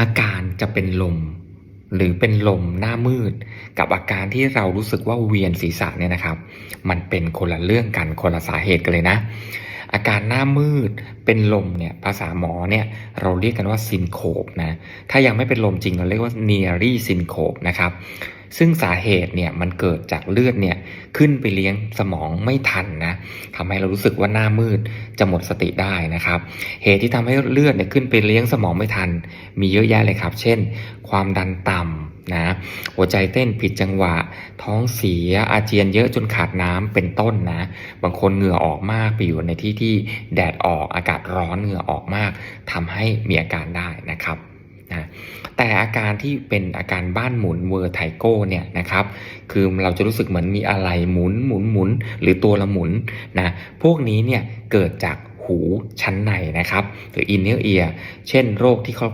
อาการจะเป็นลม หรือเป็นลมหน้ามืด กับอาการที่เรารู้สึกว่าเวียนศีรษะเนี่ยนะครับ มันเป็นคนละเรื่องกันคนละสาเหตุกันเลยนะ อาการหน้ามืดเป็นลมเนี่ยภาษาหมอเนี่ยเราเรียกกันว่าซินโคปนะถ้ายังไม่เป็นลมจริงเราเรียกว่าเนียรี่ซินโคปนะครับ ซึ่งสาเหตุเนี่ยมันเกิดจากเลือดเนี่ยขึ้นไปเลี้ยงสมองไม่ทันนะทำให้เรารู้สึกว่าหน้ามืดจะหมดสติได้นะครับ เหตุที่ทำให้เลือดเนี่ยขึ้นไปเลี้ยงสมองไม่ทัน มีเยอะแยะเลยครับ เช่น ความดันต่ำนะหัวใจเต้นผิดจังหวะ ท้องเสียอาเจียนเยอะจนขาดน้ำเป็นต้นนะ บางคนเหงื่อออกมากไปอยู่ในที่ที่แดดออกอากาศร้อนเหงื่อออกมากทำให้มีอาการได้นะครับ แต่อาการที่เป็นอาการบ้านหมุนเวอร์ไทโก้เนี่ยนะครับคือเราจะรู้สึกเหมือนมีอะไรหมุนหมุนหมุนหรือตัวละหมุนนะพวกนี้เนี่ยเกิดจากหูชั้นในนะครับ หรือ inner ear เช่นโรคที่เขา